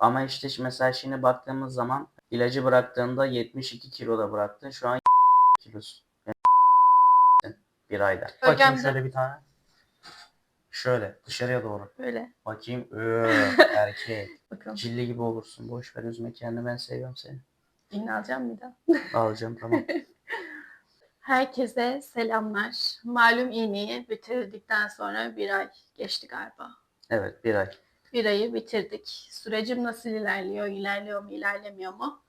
Ama işte mesela şimdi baktığımız zaman ilacı bıraktığında 72 kiloda bıraktın. Şu an kilosun. Yani bir ayda. Bakayım şöyle bir tane. Şöyle dışarıya doğru. Böyle. Bakayım. Öö, erkek. Bakalım. Cilli gibi olursun. Boş ver üzme kendini ben seviyorum seni. İğne alacağım bir daha. Alacağım tamam. Herkese selamlar. Malum iğneyi bitirdikten sonra bir ay geçti galiba. Evet bir ay. Bir ayı bitirdik. Sürecim nasıl ilerliyor, ilerliyor mu, ilerlemiyor mu?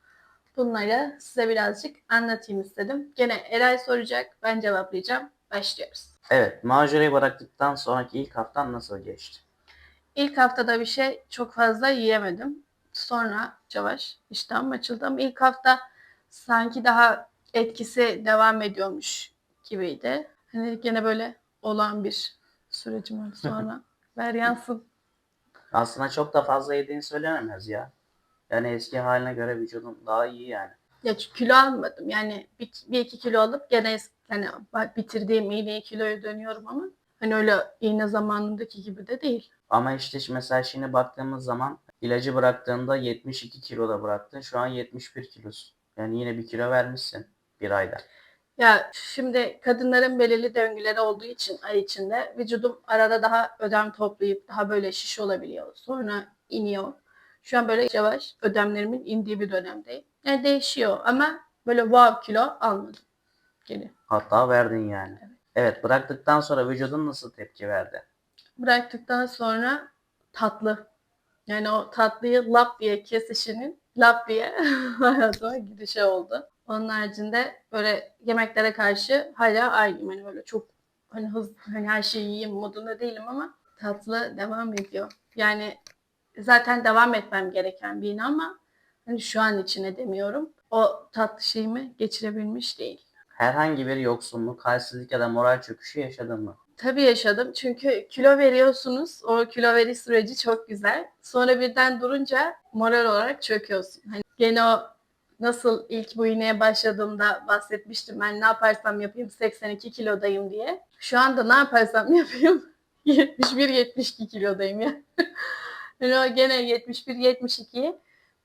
Bunları size birazcık anlatayım istedim. Gene Eray soracak, ben cevaplayacağım. Başlıyoruz. Evet macereyi bıraktıktan sonraki ilk haftan nasıl geçti? İlk haftada bir şey çok fazla yiyemedim. Sonra yavaş iştahım açıldı ama ilk hafta sanki daha etkisi devam ediyormuş gibiydi. Hani gene böyle olan bir sürecim var sonra. Ver yansın. Aslında çok da fazla yediğini söylenemez ya. Yani eski haline göre vücudun daha iyi yani. Ya çünkü kilo almadım. Yani bir, bir iki kilo alıp gene hani bitirdiğim iğneye kiloya dönüyorum ama hani öyle iğne zamanındaki gibi de değil. Ama işte mesela şimdi baktığımız zaman ilacı bıraktığında 72 kiloda bıraktın. Şu an 71 kilosun. Yani yine bir kilo vermişsin bir ayda. Ya şimdi kadınların belirli döngüleri olduğu için ay içinde vücudum arada daha ödem toplayıp daha böyle şiş olabiliyor. Sonra iniyor. Şu an böyle yavaş ödemlerimin indiği bir dönemdeyim. Yani değişiyor ama böyle wow kilo almadım. Geri. Hatta verdin yani. Evet. Evet bıraktıktan sonra vücudun nasıl tepki verdi? Bıraktıktan sonra tatlı. Yani o tatlıyı lap diye kesişinin lap diye hayatıma girişi oldu. Onun haricinde böyle yemeklere karşı hala aynıyım. Hani böyle çok hani hız hani her şeyi yiyeyim modunda değilim ama tatlı devam ediyor. Yani zaten devam etmem gereken bir ama hani şu an içine demiyorum. O tatlı şeyimi geçirebilmiş değil. Herhangi bir yoksunluk, halsizlik ya da moral çöküşü yaşadın mı? Tabii yaşadım. Çünkü kilo veriyorsunuz. O kilo veriş süreci çok güzel. Sonra birden durunca moral olarak çöküyorsun. Hani gene o nasıl ilk bu iğneye başladığımda bahsetmiştim. Ben ne yaparsam yapayım 82 kilodayım diye. Şu anda ne yaparsam yapayım 71-72 kilodayım ya. Yani o gene 71-72'yi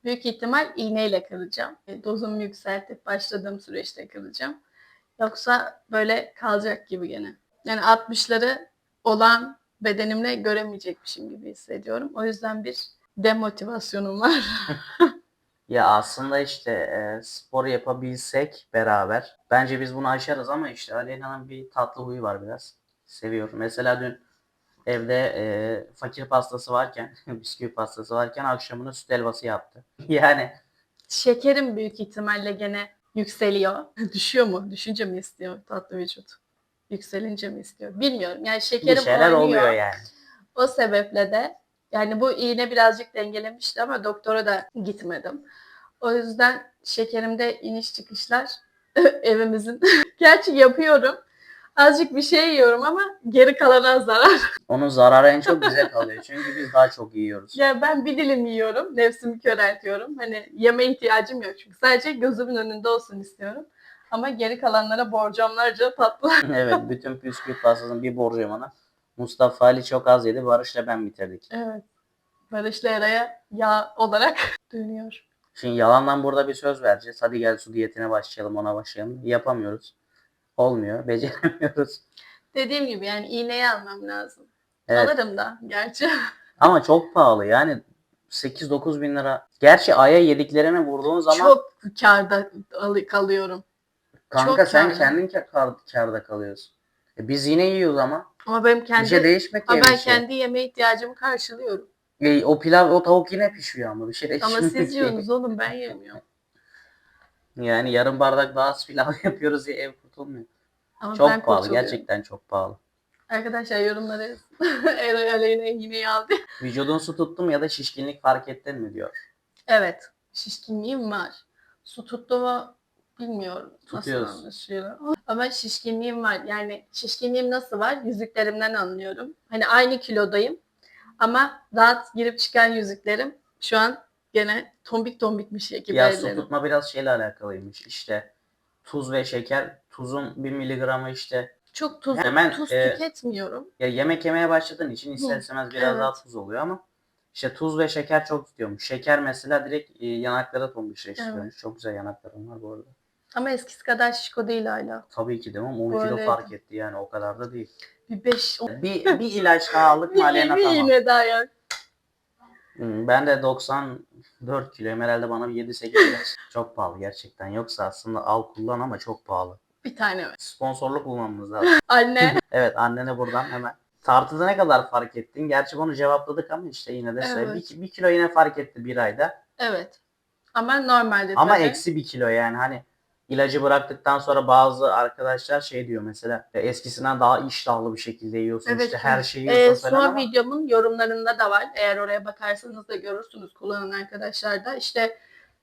büyük ihtimal iğneyle kıracağım. E, Dozumu yükseltip başladığım süreçte kıracağım. Yoksa böyle kalacak gibi gene. Yani 60'ları olan bedenimle göremeyecekmişim gibi hissediyorum. O yüzden bir demotivasyonum var. Ya aslında işte e, spor yapabilsek beraber bence biz bunu aşarız ama işte Aleyna'nın bir tatlı huyu var biraz. Seviyorum. Mesela dün evde e, fakir pastası varken, bisküvi pastası varken akşamına süt helvası yaptı. Yani Şekerim büyük ihtimalle gene yükseliyor. Düşüyor mu? Düşünce mi istiyor tatlı vücut? Yükselince mi istiyor? Bilmiyorum. Yani bir şekerim şeyler oynuyor. oluyor yani. O sebeple de yani bu iğne birazcık dengelemişti ama doktora da gitmedim. O yüzden şekerimde iniş çıkışlar evimizin. Gerçi yapıyorum. Azıcık bir şey yiyorum ama geri kalana zarar. Onun zararı en çok bize kalıyor. Çünkü biz daha çok yiyoruz. Ya ben bir dilim yiyorum. Nefsimi köreltiyorum. Hani yeme ihtiyacım yok çünkü. Sadece gözümün önünde olsun istiyorum. Ama geri kalanlara borcamlarca tatlı. evet, bütün bisküvi pastasının bir borcum ona. Mustafa Ali çok az yedi. Barış'la ben bitirdik. evet. Barış'la Eray'a yağ olarak dönüyor. Şimdi yalandan burada bir söz vereceğiz. Hadi gel su diyetine başlayalım, ona başlayalım. Yapamıyoruz. Olmuyor, beceremiyoruz. Dediğim gibi yani iğneyi almam lazım. Evet. Alırım da gerçi. Ama çok pahalı yani 8-9 bin lira. Gerçi aya yediklerine vurduğun zaman Çok karda alı- kalıyorum. kanka çok sen kârlı. kendin kar, kar- kârda kalıyorsun. E biz yine yiyoruz ama. Ama benim Bir kendi şey değişmek ama diye ben bir şey. kendi yeme ihtiyacımı karşılıyorum. E, o pilav, o tavuk yine pişiyor ama bir şey. Ama siz yiyorsunuz oğlum ben yemiyorum. Yani yarım bardak daha az pilav yapıyoruz diye ev kurtulmuyor. Ama ben Çok pahalı, kurtuluyorum. gerçekten çok pahalı. Arkadaşlar yorumlara yazın. Eray Aleyna iğneyi aldı. Vücudun su tuttu mu ya da şişkinlik fark ettin mi diyor. Evet. Şişkinliğim var. Su tuttu mu bilmiyorum. Tutuyoruz. Nasıl. Ama şişkinliğim var. Yani şişkinliğim nasıl var? Yüzüklerimden anlıyorum. Hani aynı kilodayım. Ama rahat girip çıkan yüzüklerim şu an gene tombik tombikmiş gibi Ya su ellerim. tutma biraz şeyle alakalıymış. İşte tuz ve şeker. Tuzun 1 miligramı işte Çok tuz, Hemen, tuz e, tüketmiyorum. ya yemek yemeye başladığın için ister istemez biraz evet. daha tuz oluyor ama İşte tuz ve şeker çok tutuyormuş. Şeker mesela direkt e, yanaklara tombişleştiriyormuş. Evet. Çok güzel yanaklarım var bu arada. Ama eskisi kadar şişko değil hala. Tabii ki mi? 10 kilo fark etti yani o kadar da değil. Bir beş, Bir, bir ilaç daha aldık bir, mı Aleyna bir tamam. iğne daha ya. Hmm, Ben de 94 kiloyum herhalde bana bir 7-8 ilaç. Çok pahalı gerçekten. Yoksa aslında al kullan ama çok pahalı. Bir tane var. Sponsorluk bulmamız lazım. Anne. evet annene buradan hemen. Tartıda ne kadar fark ettin? Gerçi bunu cevapladık ama işte yine de söyle. Evet. Bir, bir kilo yine fark etti bir ayda. evet. Ama normalde Ama tabii. eksi bir kilo yani hani ilacı bıraktıktan sonra bazı arkadaşlar şey diyor mesela "E, eskisinden daha iştahlı bir şekilde yiyorsun Evet, işte her şeyi Ee, yiyorsun falan son ama videomun yorumlarında da var. Eğer oraya bakarsanız da görürsünüz kullanan arkadaşlar da. İşte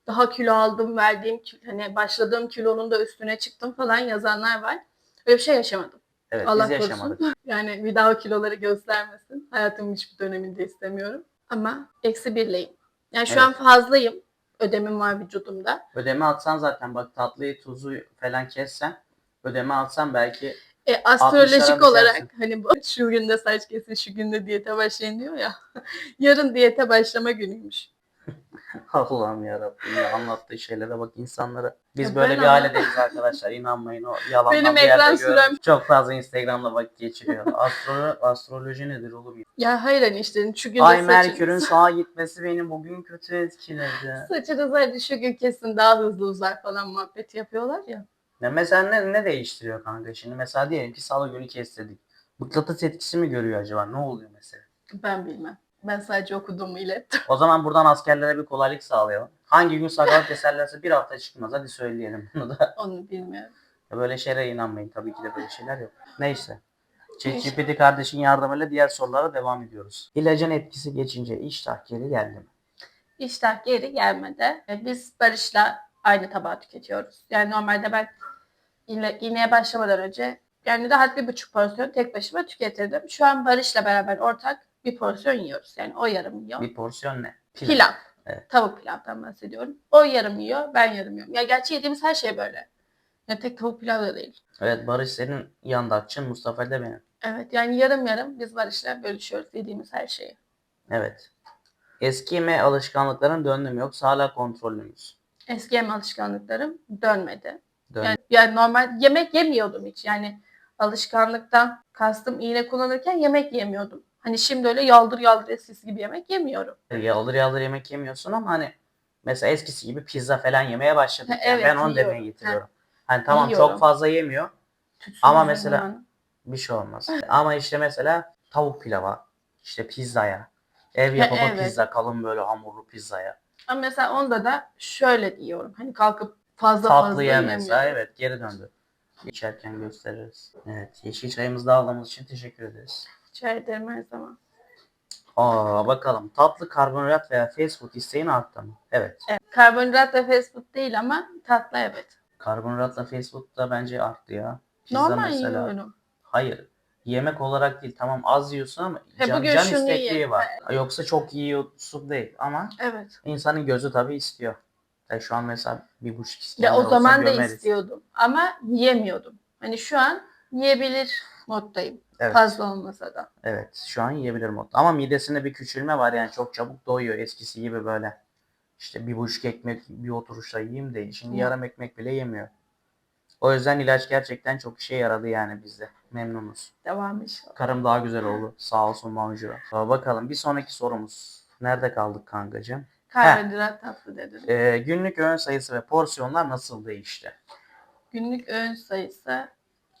daha kilo aldım, verdiğim hani başladığım kilonun da üstüne çıktım falan yazanlar var. Öyle bir şey yaşamadım. evet Allah biz korusun. yaşamadık. Yani bir daha o kiloları göstermesin. Hayatımın hiçbir döneminde istemiyorum. Ama eksi birleyim. Yani şu Evet. an fazlayım. Ödemim var vücudumda. Ödeme atsan zaten bak tatlıyı tuzu falan kessen ödeme atsan belki E, astrolojik 60'lara olarak hani bu şu günde saç kesin, şu günde diyete başlayın diyor ya. Yarın diyete başlama günüymüş. Allah'ım yarabbim ya anlattığı şeylere bak insanlara. Biz Ya böyle bir ama- ailedeyiz arkadaşlar inanmayın o yalandan Benim bir ekran sürem- Çok fazla Instagram'da vakit geçiriyor. Astro astroloji nedir oğlum? ya? Hayır hani işte şu günde Ay Merkür'ün sağa gitmesi beni bugün kötü etkiledi. saçınız hadi şu gün kesin daha hızlı uzar falan muhabbeti yapıyorlar ya. Ya mesela ne, ne değiştiriyor kanka şimdi? Mesela diyelim ki salı günü kestirdik. Mıknatıs etkisi mi görüyor acaba? Ne oluyor mesela? Ben bilmem. Ben sadece okuduğumu ilettim. O zaman buradan askerlere bir kolaylık sağlayalım. Hangi gün sakal keserlerse bir hafta çıkmaz. Hadi söyleyelim bunu da. Onu bilmiyorum. Ya Böyle şeylere inanmayın. Tabii ki de böyle şeyler yok. Neyse. ChatGPT kardeşin yardımıyla diğer sorulara devam ediyoruz. İlacın etkisi geçince iştah geri geldi mi? İştah geri gelmedi. E, Biz Barış'la aynı tabağı tüketiyoruz. Yani normalde ben iğne, iğneye başlamadan önce yani rahat bir buçuk porsiyon tek başıma tüketirdim. Şu an Barış'la beraber ortak bir porsiyon yiyoruz. Yani o yarım yiyor. Bir porsiyon ne? Pilav. Evet. Tavuk pilavdan bahsediyorum. O yarım yiyor, ben yarım yiyorum. Ya gerçi yediğimiz her şey böyle. Ya tek tavuk pilav da değil. Evet Barış senin yandakçın Mustafa da benim. Evet yani yarım yarım biz Barış'la bölüşüyoruz yediğimiz her şeyi. Evet. Eski yeme alışkanlıkların döndü mü yoksa hala kontrollü müyüz? Eski yeme alışkanlıklarım dönmedi. Döndü. Yani, yani normal yemek yemiyordum hiç. Yani alışkanlıktan kastım iğne kullanırken yemek yemiyordum. Hani şimdi öyle yaldır yaldır eskisi gibi yemek yemiyorum. Yaldır yaldır yemek yemiyorsun ama hani mesela eskisi gibi pizza falan yemeye başladık. Ha, yani. evet, ben onu demeye getiriyorum. Hani tamam Yiyorum. çok fazla yemiyor. Tütsüz Ama mesela- Bir şey olmaz. Ama işte mesela tavuk pilava, işte pizzaya, ev yapımı evet. pizza, kalın böyle hamurlu pizzaya. Ama mesela onda da şöyle diyorum. Hani kalkıp fazla Tatlı fazla ye yemiyorum. mesela evet geri döndü. İçerken gösteririz. Evet yeşil çayımızı da aldığımız için teşekkür ederiz. Rica ederim her zaman. Aa bakalım tatlı karbonhidrat veya fast food isteğin arttı mı? Evet. Evet. Karbonhidrat da fast food değil ama tatlı evet. Karbonhidratla fast food da bence arttı ya. Pizza Normal mesela. yiyorum. Hayır. Yemek olarak değil. Tamam az yiyorsun ama He, can, can istekliği yiyeyim. var. Yoksa çok yiyorsun değil ama Evet. insanın gözü tabii istiyor. Ya şu an mesela bir buçuk Ya o zaman da istiyordum ama yiyemiyordum. Hani şu an yiyebilir moddayım. Evet. Fazla olmasa da. Evet. Şu an yiyebilir mod. Ama midesinde bir küçülme var yani çok çabuk doyuyor eskisi gibi böyle. İşte bir buçuk ekmek bir oturuşta yiyeyim değil. Şimdi Hı. yarım ekmek bile yemiyor. O yüzden ilaç gerçekten çok işe yaradı yani bizde. Memnunuz. Devam inşallah. Karım daha güzel oldu. Sağ olsun Bonjour. Bakalım bir sonraki sorumuz. Nerede kaldık kankacığım? Karbonhidrat tatlı dedim. Ee, günlük öğün sayısı ve porsiyonlar nasıl değişti? Günlük öğün sayısı.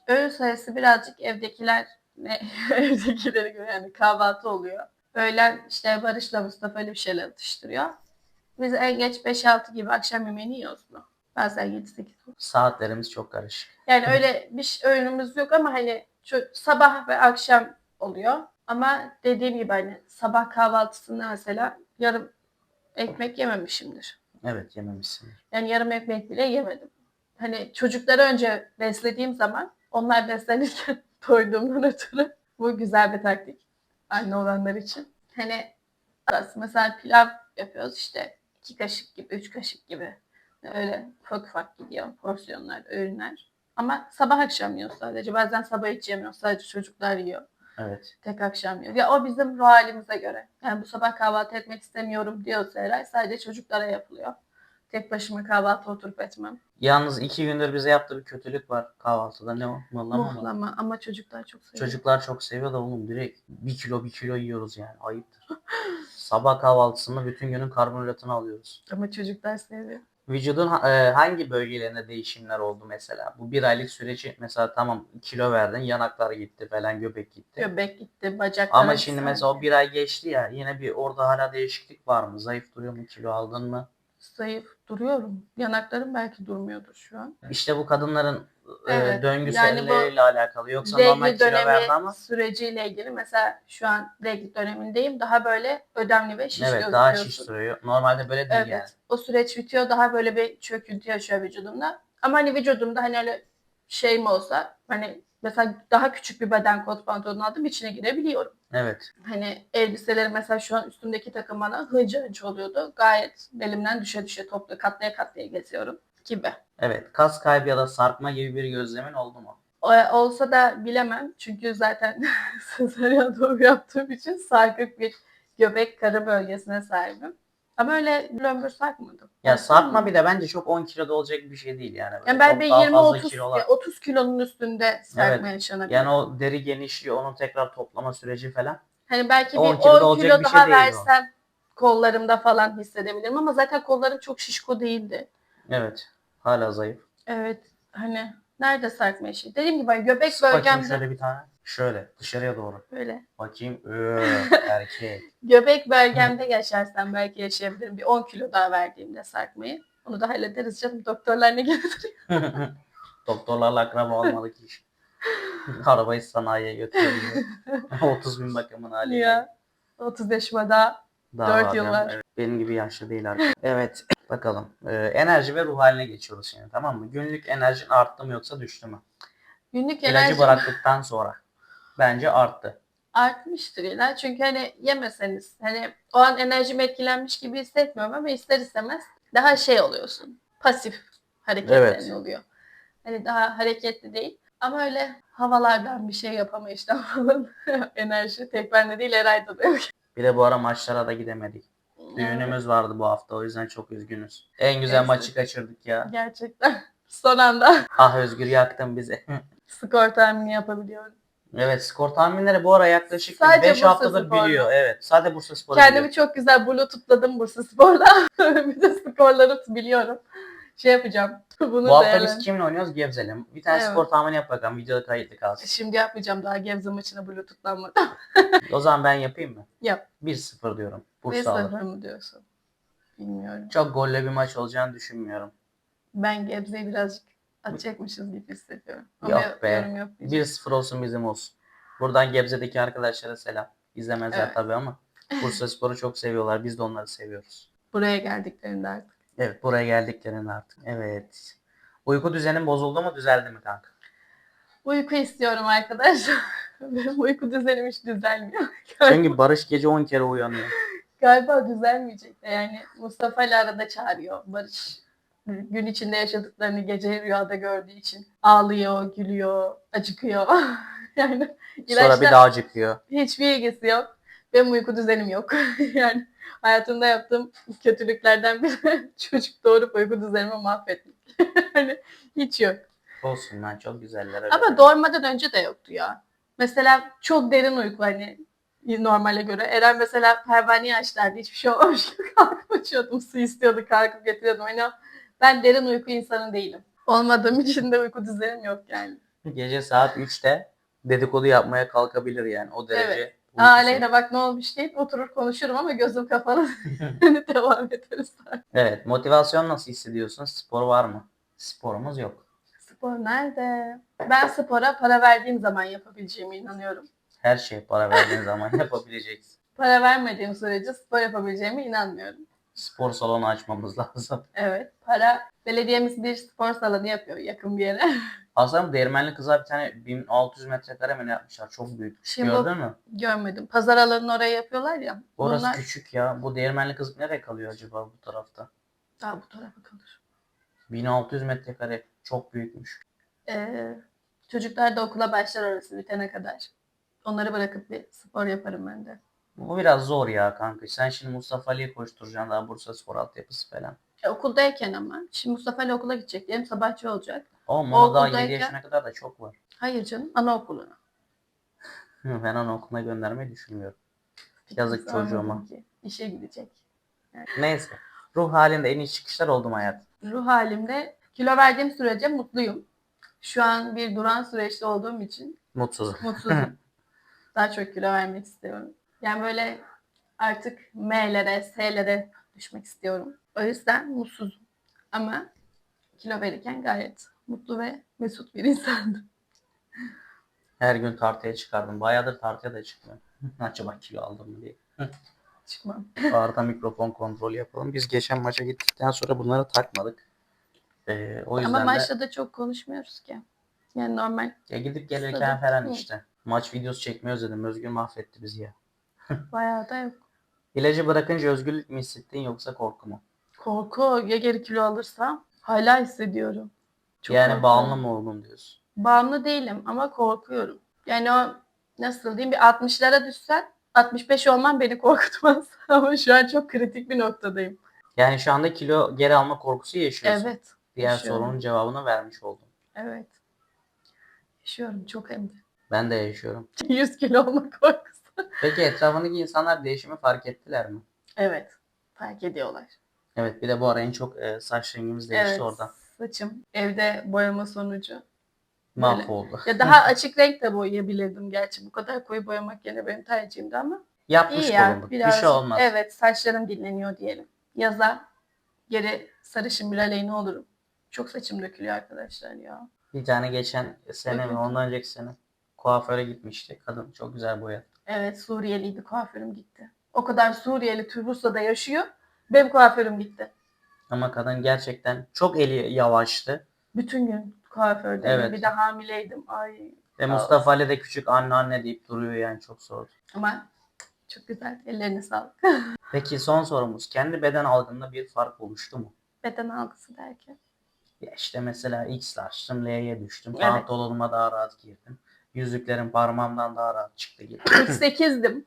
Öğün sayısı birazcık evdekiler ne evdekilere göre yani kahvaltı oluyor. Öğlen işte Barış'la Mustafa öyle bir şeyler atıştırıyor. Biz en geç 5-6 gibi akşam yemeğini yiyoruz mu? Bazen 7-8. Saatlerimiz çok karışık. Yani öyle bir şey- öğünümüz yok ama hani şu sabah ve akşam oluyor. Ama dediğim gibi hani sabah kahvaltısında mesela yarım ekmek yememişimdir. Evet yememişsin. Yani yarım ekmek bile yemedim. Hani çocukları önce beslediğim zaman onlar beslenirken doyduğumdan ötürü bu güzel bir taktik. Anne olanlar için. Hani arası mesela pilav yapıyoruz işte iki kaşık gibi, üç kaşık gibi. Öyle ufak ufak gidiyor porsiyonlar, öğünler. Ama sabah akşam yiyoruz sadece. Bazen sabah hiç yemiyoruz. Sadece çocuklar yiyor. Evet. Tek akşam yiyor. Ya o bizim ruh halimize göre. Yani bu sabah kahvaltı etmek istemiyorum diyorsa Eray sadece çocuklara yapılıyor. Tek başıma kahvaltı oturup etmem. Yalnız iki gündür bize yaptığı bir kötülük var kahvaltıda. Ne o? Mıhlama mı? Muhlama ama çocuklar çok seviyor. Çocuklar çok seviyor da oğlum direkt bir kilo bir kilo yiyoruz yani. Ayıptır. Sabah kahvaltısında bütün günün karbonhidratını alıyoruz. Ama çocuklar seviyor. Vücudun e, hangi bölgelerinde değişimler oldu mesela? Bu bir aylık süreci mesela tamam kilo verdin, yanaklar gitti falan, göbek gitti. Göbek gitti, bacaklar. Ama şimdi mesela o bir ay geçti ya yine bir orada hala değişiklik var mı? Zayıf duruyor mu? Kilo aldın mı? Zayıf duruyorum. Yanaklarım belki durmuyordur şu an. İşte bu kadınların e, Evet, döngüselleriyle alakalı. Yoksa normal kilo dönemi verdi ama süreciyle ilgili mesela şu an regli dönemindeyim. Daha böyle ödemli ve şiş evet daha şiş duruyor. Normalde böyle değil Evet. yani. O süreç bitiyor. Daha böyle bir çöküntü yaşıyor vücudumda. Ama hani vücudumda hani öyle şey mi olsa hani mesela daha küçük bir beden kot pantolon aldım içine girebiliyorum. Evet. Hani elbiseleri mesela şu an üstümdeki takım bana hınca hınç oluyordu. Gayet belimden düşe düşe toplu katlaya katlaya geziyorum gibi. Evet. Kas kaybı ya da sarkma gibi bir gözlemin oldu mu? Olsa da bilemem. Çünkü zaten sezaryen doğum yaptığım için sarkık bir göbek karı bölgesine sahibim. Ama öyle lömbür sarkmadım. Ya sarkma bir de bence çok 10 kiloda olacak bir şey değil yani. Böyle Yani bir daha fazla 20-30 kilolar. ya 30 kilonun üstünde sarkma yaşanabilir. Yani o deri genişliği, onun tekrar toplama süreci falan. hani belki bir 10 10 kiloda kilo, olacak bir şey daha o. versem kollarımda falan hissedebilirim ama zaten kollarım çok şişko değildi. Evet. Hala zayıf. Evet hani nerede sarkma işi? Dediğim gibi hani göbek Sık bölgemde şöyle bir tane. Şöyle dışarıya doğru. böyle Bakayım. Öö, erkek. göbek bölgemde yaşarsam belki yaşayabilirim. Bir 10 kilo daha verdiğimde sarkmayı. Onu da hallederiz canım. Doktorlar ne getiriyor? Doktorlarla akraba olmalı ki iş. Arabayı sanayiye götürüyor. 30 bin bakımın hali. ya 30 yaşıma daha Daha Dört var yıl canım. var. Evet, benim gibi yaşlı değil artık. Evet. Bakalım. Ee, enerji ve ruh haline geçiyoruz şimdi tamam mı? Günlük enerjin arttı mı yoksa düştü mü? günlük İlacı enerjim bıraktıktan sonra. Bence arttı. artmıştır yine. Çünkü hani yemeseniz hani o an enerjim etkilenmiş gibi hissetmiyorum ama ister istemez daha şey oluyorsun. Pasif hareketlerin Evet. oluyor. Hani daha hareketli değil. Ama öyle havalardan bir şey yapamayıştan falan enerji tek bende değil Eray'da da yok. Bir de bu ara maçlara da gidemedik. Düğünümüz vardı bu hafta o yüzden çok üzgünüz. En güzel Neyse. maçı kaçırdık ya. Gerçekten son anda Ah Özgür yaktın bizi. skor tahmini yapabiliyorum. Evet skor tahminleri bu ara yaklaşık Sadece 5 Bursa haftadır Spor'da. biliyor. Evet sadece Bursa Spor'u Kendimi biliyor. çok güzel bluetooth'ladım Bursa Spor'da. bir de skorları biliyorum. Şey yapacağım. Bunu Bu hafta biz kimle oynuyoruz? Gebze'yle. Bir tane Evet. skor tahmini yap bakalım. Videoda kayıtlı kalsın. Şimdi yapmayacağım daha Gebze maçına bluetooth'lanmadan. O zaman ben yapayım mı? Yap. 1-0 diyorum. Ne Bursa alır. sıfır mı diyorsun? Bilmiyorum. Çok golle bir maç olacağını düşünmüyorum. Ben Gebze'yi birazcık atacakmışız gibi hissediyorum. Ama Yok be. yorum yok diyeceğim. 1-0 olsun bizim olsun. Buradan Gebze'deki arkadaşlara selam. İzlemezler Evet. tabii ama Bursa Spor'u çok seviyorlar. Biz de onları seviyoruz. Buraya geldiklerinde artık. Evet buraya geldiklerinde artık. Evet. Uyku düzenin bozuldu mu düzeldi mi kanka? Uyku istiyorum arkadaşlar. Benim uyku düzenim hiç düzelmiyor. Çünkü Barış gece 10 kere uyanıyor. Galiba düzelmeyecek de yani Mustafa ile arada çağırıyor. Barış gün içinde yaşadıklarını gece rüyada gördüğü için ağlıyor, gülüyor, acıkıyor. yani Sonra ilaçla bir daha acıkıyor. hiçbir ilgisi yok. Benim uyku düzenim yok. yani hayatımda yaptığım kötülüklerden biri çocuk doğurup uyku düzenimi mahvetmek. hani hiç yok. Olsun lan çok güzeller. öyle. Ama doğurmadan önce de yoktu ya. Mesela çok derin uyku hani normale göre. Eren mesela pervaneyi açlardı. Hiçbir şey olmamış kalkıp açıyordum. Su istiyordu kalkıp getiriyordum. Hani ben derin uyku insanı değilim. Olmadığım için de uyku düzenim yok yani. Gece saat 3'te dedikodu yapmaya kalkabilir yani o derece. Evet. Aa Aleyna bak ne olmuş deyip oturur konuşurum ama gözüm kapalı. Devam ederiz. Evet motivasyon nasıl hissediyorsun? Spor var mı? Sporumuz yok. Spor nerede? Ben spora para verdiğim zaman yapabileceğime inanıyorum. Her şey para verdiğin zaman yapabileceksin. Para vermediğim sürece spor yapabileceğime inanmıyorum. Spor salonu açmamız lazım. Evet. Para belediyemiz bir spor salonu yapıyor yakın bir yere. Aslında değirmenli kızlar bir tane 1600 metrekare mi ne yapmışlar? Çok büyük. Şimdi Gördün mü? Görmedim. Pazar alanını oraya yapıyorlar ya. Orası Bunlar küçük ya. Bu değirmenli kız nereye kalıyor acaba bu tarafta? daha bu tarafa kalır. 1600 metrekare çok büyükmüş. Ee, çocuklar da okula başlar orası bitene kadar. Onları bırakıp bir spor yaparım ben de. Bu biraz zor ya kanka. Sen şimdi Mustafa Ali'ye koşturacaksın daha Bursa Spor altyapısı falan. E, okuldayken ama. Şimdi Mustafa Ali okula gidecek. Diyelim sabahçı olacak. Oğlum ona daha 7 okuldayken- yaşına kadar da çok var. Hayır canım anaokuluna. Ben onu okuluna göndermeyi düşünmüyorum. Yazık Sormadım çocuğuma. ki. İşe gidecek. Neyse. Ruh halinde en iyi çıkışlar oldu mu hayat? Ruh halimde kilo verdiğim sürece mutluyum. Şu an bir duran süreçte olduğum için Mutsuz. mutsuzum. Daha çok kilo vermek istiyorum. Yani böyle artık M'lere, S'lere düşmek istiyorum. O yüzden mutsuzum. Ama kilo verirken gayet mutlu ve mesut bir insandım. Her gün tartıya çıkardım. Bayağıdır tartıya da çıkmıyorum. Acaba kilo aldım mı diye. Çıkmam. Arada mikrofon kontrolü yapalım. Biz geçen maça gittikten sonra bunları takmadık. Ee, o yüzden Ama de maçta da çok konuşmuyoruz ki. Yani normal. ya gidip gelirken falan işte. Maç videosu çekmeyi özledim. Özgür mahvetti bizi ya. Bayağı da yok. İlacı bırakınca özgürlük mü hissettin yoksa korku mu? Korku ya geri kilo alırsam hala hissediyorum. Çok yani korkuyorum. bağımlı mı oldun diyorsun. Bağımlı değilim ama korkuyorum. Yani o nasıl diyeyim bir 60'lara düşsen 65 olman beni korkutmaz. ama şu an çok kritik bir noktadayım. Yani şu anda kilo geri alma korkusu yaşıyorsun. Evet. Diğer yaşıyorum. sorunun cevabını vermiş oldum. Evet. Yaşıyorum çok hem de. Ben de yaşıyorum. 100 kilo olma korkusu. Peki etrafındaki insanlar değişimi fark ettiler mi? Evet. Fark ediyorlar. Evet bir de bu ara en çok e, saç rengimiz değişti evet. oradan. Saçım evde boyama sonucu. Mahvoldu. Ya daha açık renk de boyayabilirdim gerçi. Bu kadar koyu boyamak yine benim tercihimdi ama. Yapmış İyi ya. bulunduk. Biraz, Bir şey olmaz. Evet saçlarım dinleniyor diyelim. Yaza geri sarışın bir aleyhine olurum. Çok saçım dökülüyor arkadaşlar ya. Bir tane geçen sene mi ondan önceki sene kuaföre gitmişti. Kadın çok güzel boyadı. Evet Suriyeliydi kuaförüm gitti. O kadar Suriyeli Bursa'da yaşıyor. Benim kuaförüm gitti. Ama kadın gerçekten çok eli yavaştı. Bütün gün kuaförde. Evet. Bir de hamileydim. Ay. Ve Mustafa Ali de küçük anne anne deyip duruyor yani çok zor. Ama çok güzel. Ellerine sağlık. Peki son sorumuz. Kendi beden algında bir fark oluştu mu? Beden algısı derken. Ya işte mesela X açtım L'ye düştüm. Evet. Pantolonuma daha rahat girdim. Yüzüklerim parmağımdan daha rahat çıktı gibi. 48'dim.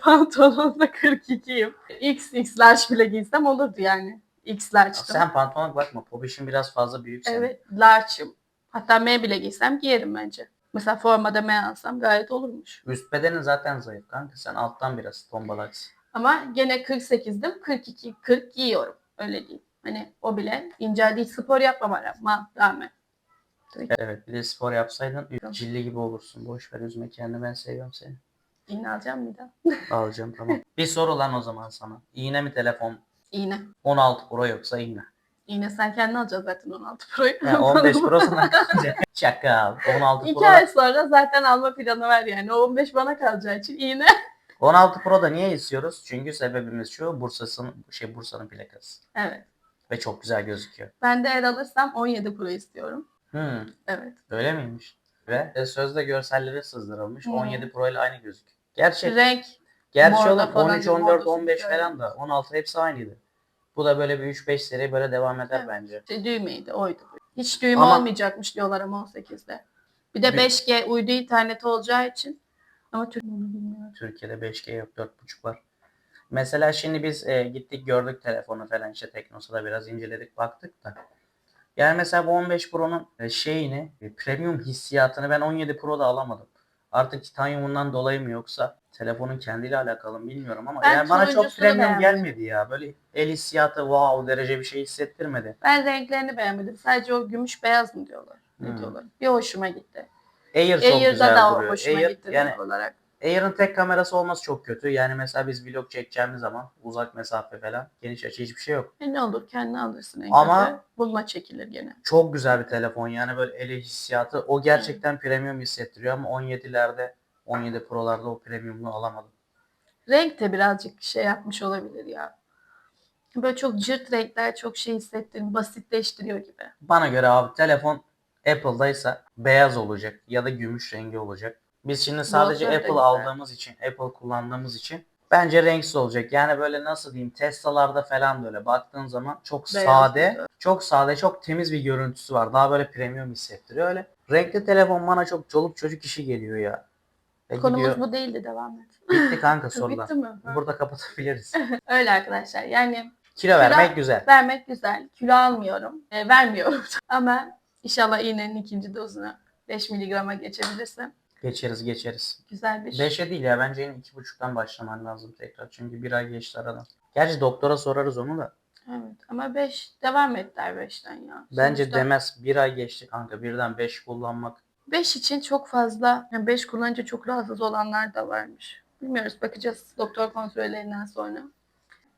Pantolonda 42'yim. XX large bile giysem olurdu yani. X large'dım. Sen pantolona bakma. Popişin biraz fazla büyük senin. Evet large'ım. Hatta M bile giysem giyerim bence. Mesela formada M alsam gayet olurmuş. Üst bedenin zaten zayıf kanka. Sen alttan biraz tombalaksın. Ama gene 48'dim. 42, 40 giyiyorum. Öyle diyeyim. Hani o bile inceldiği spor yapmama rağmen. Evet bir de spor yapsaydın cilli gibi olursun. Boş ver üzme kendini ben seviyorum seni. İğne alacağım bir daha. Alacağım tamam. bir soru lan o zaman sana. İğne mi telefon? İğne. 16 Pro yoksa iğne. İğne sen kendin alacaksın zaten 16 Pro'yu. Yani 15 Pro sana kalacak. Şaka. 16 İki Pro. ay sonra zaten alma planı var yani. O 15 bana kalacağı için iğne. 16 Pro'da niye istiyoruz? Çünkü sebebimiz şu Bursa'sının şey Bursa'nın plakası. Evet. Ve çok güzel gözüküyor. Ben de eğer alırsam 17 Pro istiyorum. Hmm, Evet. öyle miymiş? Ve e, sözde görselleri sızdırılmış. Hmm. 17 Pro ile aynı gözüküyor. Gerçek. Renk. Gerçi Bordo oğlum falan 13, gibi 14, bordosu 15 güzel. falan da 16 hepsi aynıydı. Bu da böyle bir 3-5 seri böyle devam eder Evet. bence. Şey, düğmeydi oydu. Hiç düğme Ama- olmayacakmış diyorlar ama 18'de. Bir de Bir- 5G uydu interneti olacağı için. Ama Türk onu bilmiyorum. Türkiye'de 5G yok 4.5 var. Mesela şimdi biz e, gittik gördük telefonu falan işte Teknosa'da biraz inceledik baktık da. Yani mesela bu 15 Pro'nun e, şeyini, e, premium hissiyatını ben 17 Pro'da alamadım. Artık titanyumundan dolayı mı yoksa telefonun kendiyle alakalı mı bilmiyorum ama Ben yani bana çok premium beğenmedim. gelmedi ya. Böyle el hissiyatı wow derece bir şey hissettirmedi. Ben renklerini beğenmedim. Sadece o gümüş beyaz mı diyorlar? Ne Hmm. diyorlar? Bir hoşuma gitti. Air çok Air'da güzel da duruyor. hoşuma Air, gitti yani olarak. Air'ın tek kamerası olması çok kötü. Yani mesela biz vlog çekeceğimiz zaman uzak mesafe falan geniş açı hiçbir şey yok. E ne olur kendini alırsın en Ama- kötü. Bununla çekilir gene. Çok güzel bir telefon yani böyle ele hissiyatı o gerçekten premium hissettiriyor ama 17'lerde 17 Pro'larda o premiumlu alamadım. Renk de birazcık şey yapmış olabilir ya. Böyle çok cırt renkler çok şey hissettirir, basitleştiriyor gibi. Bana göre abi telefon Apple'daysa beyaz olacak ya da gümüş rengi olacak. Biz şimdi sadece da Apple güzel. aldığımız için, Apple kullandığımız için bence renksiz olacak. Yani böyle nasıl diyeyim Tesla'larda falan böyle baktığın zaman çok Beyaz sade, gibi. çok sade, çok temiz bir görüntüsü var. Daha böyle premium hissettiriyor öyle. Renkli telefon bana çok çoluk çocuk işi geliyor ya. Ve Konumuz gidiyor. bu değildi devam et. Bitti kanka sorular. Bitti mi? Ha. Burada kapatabiliriz. Öyle arkadaşlar yani Kilo vermek güzel. vermek güzel. Kilo almıyorum. E, vermiyorum ama inşallah iğnenin ikinci dozunu 5 miligrama geçebilirsem Geçeriz geçeriz. güzel bir 5'e değil ya bence yine 2.5'tan başlaman lazım tekrar. Çünkü bir ay geçti aradan. Gerçi doktora sorarız onu da. Evet ama 5 devam et der 5'ten ya. Bence Sonuçta demez. Bir ay geçti kanka. Birden 5 kullanmak. 5 için çok fazla, yani 5 kullanınca çok rahatsız olanlar da varmış. Bilmiyoruz bakacağız doktor kontrollerinden sonra.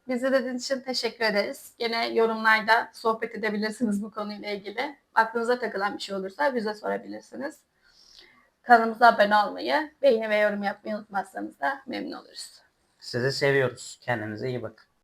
Bizi dediğiniz için teşekkür ederiz. Gene yorumlarda sohbet edebilirsiniz bu konuyla ilgili. Aklınıza takılan bir şey olursa bize sorabilirsiniz. Kanalımıza abone olmayı, beğeni ve yorum yapmayı unutmazsanız da memnun oluruz. Sizi seviyoruz. Kendinize iyi bakın.